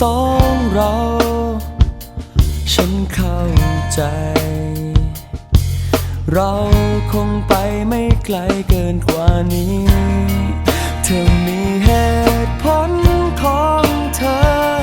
สองเรา ฉันเข้าใจ เราคงไปไม่ไกลเกินกว่านี้ เธอมีเหตุผลของเธอ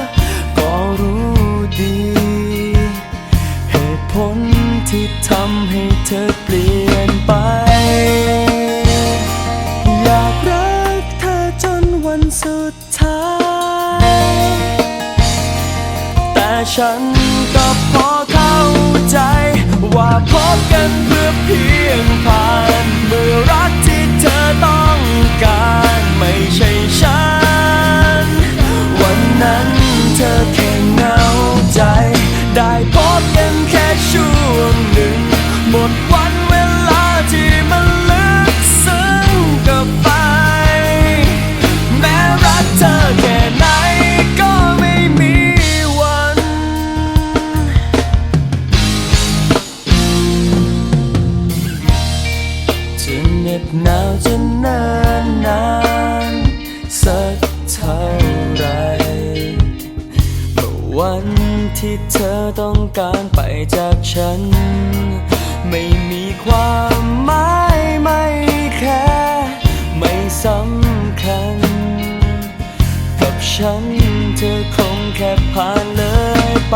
บหนาวจะนานนานสักเท่าไรเมื่อวันที่เธอต้องการไปจากฉัน ไม่มีความหมายไม่แค่ไม่สำคัญ กับฉันเธอคงแค่ผ่านเลยไป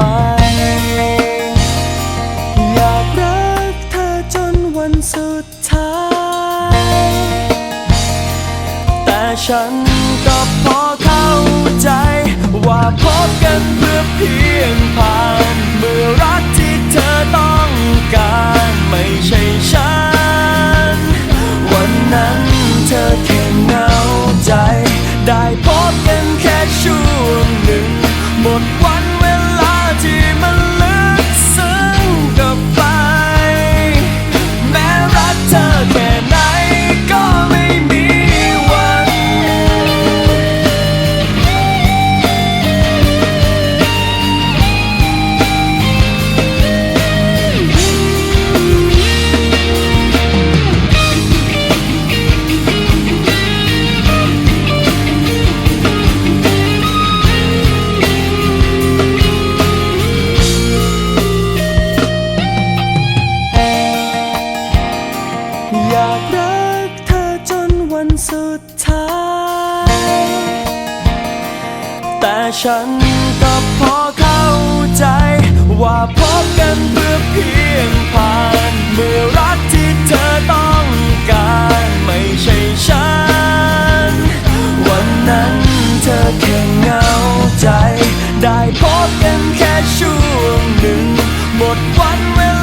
ฉันก็พอเข้าใจ ว่าพบกันเพื่อเพียงผ่าน เมื่อรักที่เธอต้องการ ไม่ใช่ฉัน ท้าย แต่ฉันก็พอเข้าใจ ว่าพบกันเพื่อเพียงผ่าน เมื่อรักที่เธอต้องการ ไม่ใช่ฉัน วันนั้นเธอแค่เหงาใจ ได้พบกันแค่ช่วงหนึ่ง หมดวันเวลา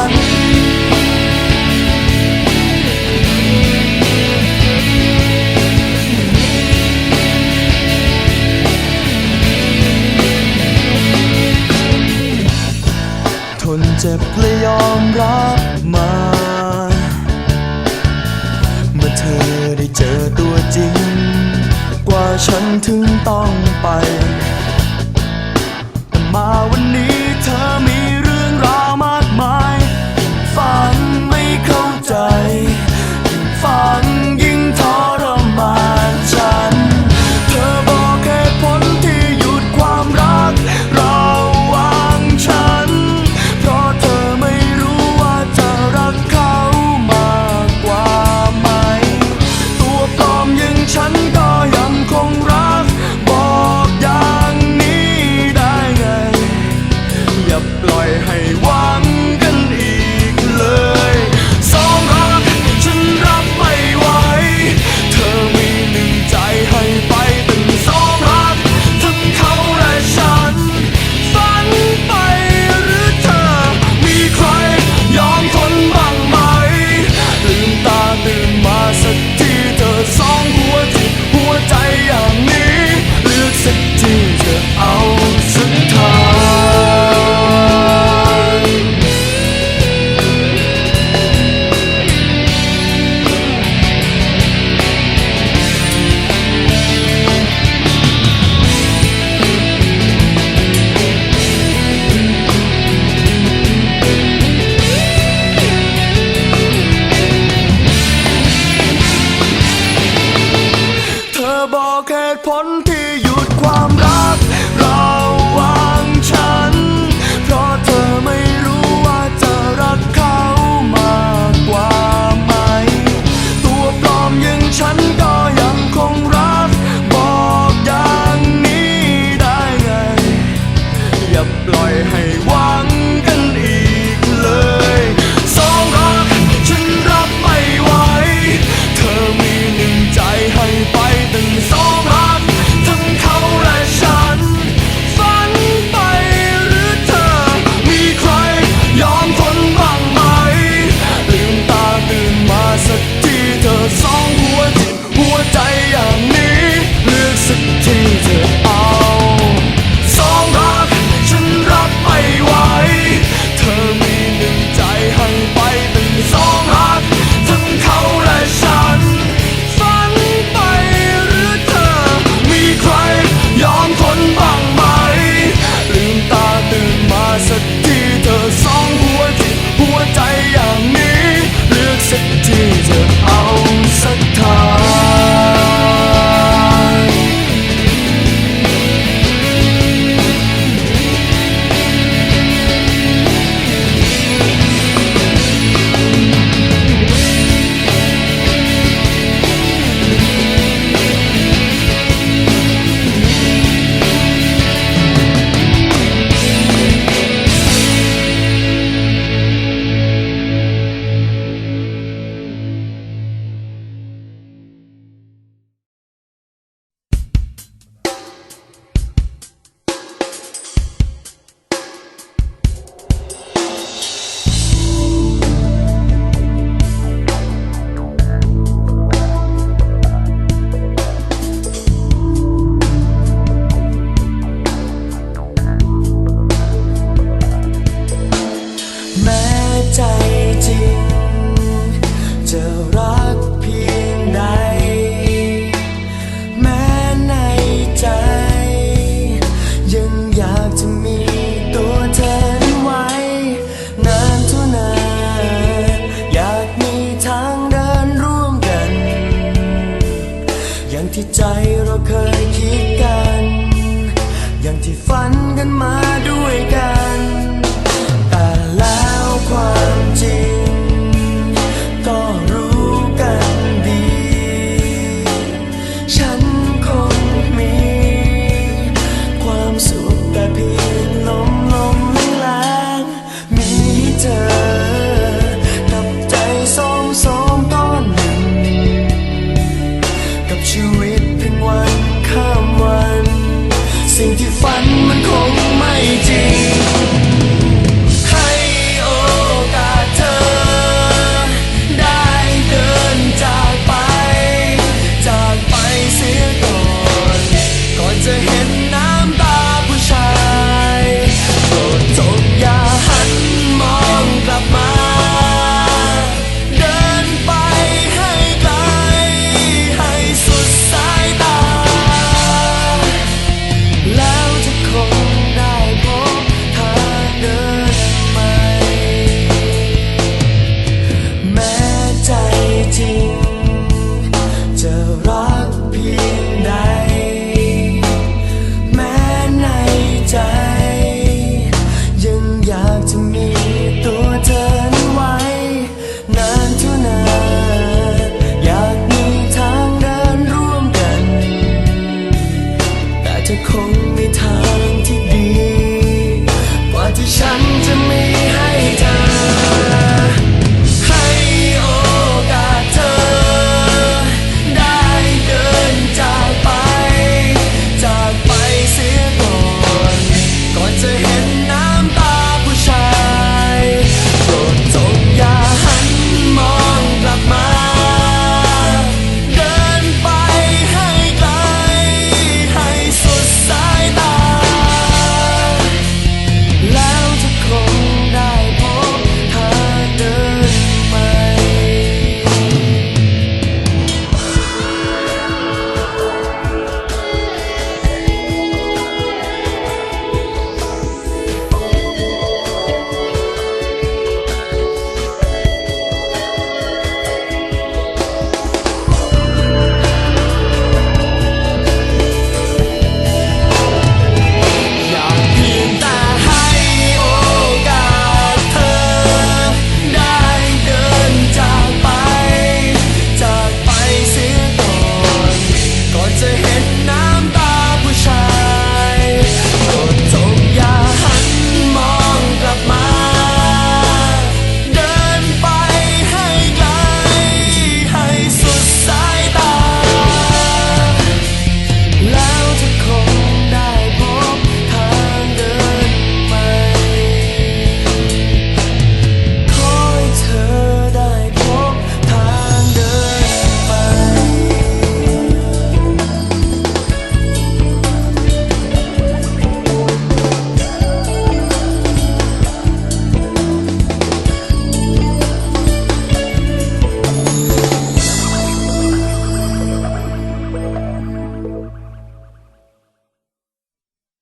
น ไป อย่างที่ใจเราเคยคิดกัน อย่างที่ฝันกันมาด้วยกัน แต่แล้วความจริง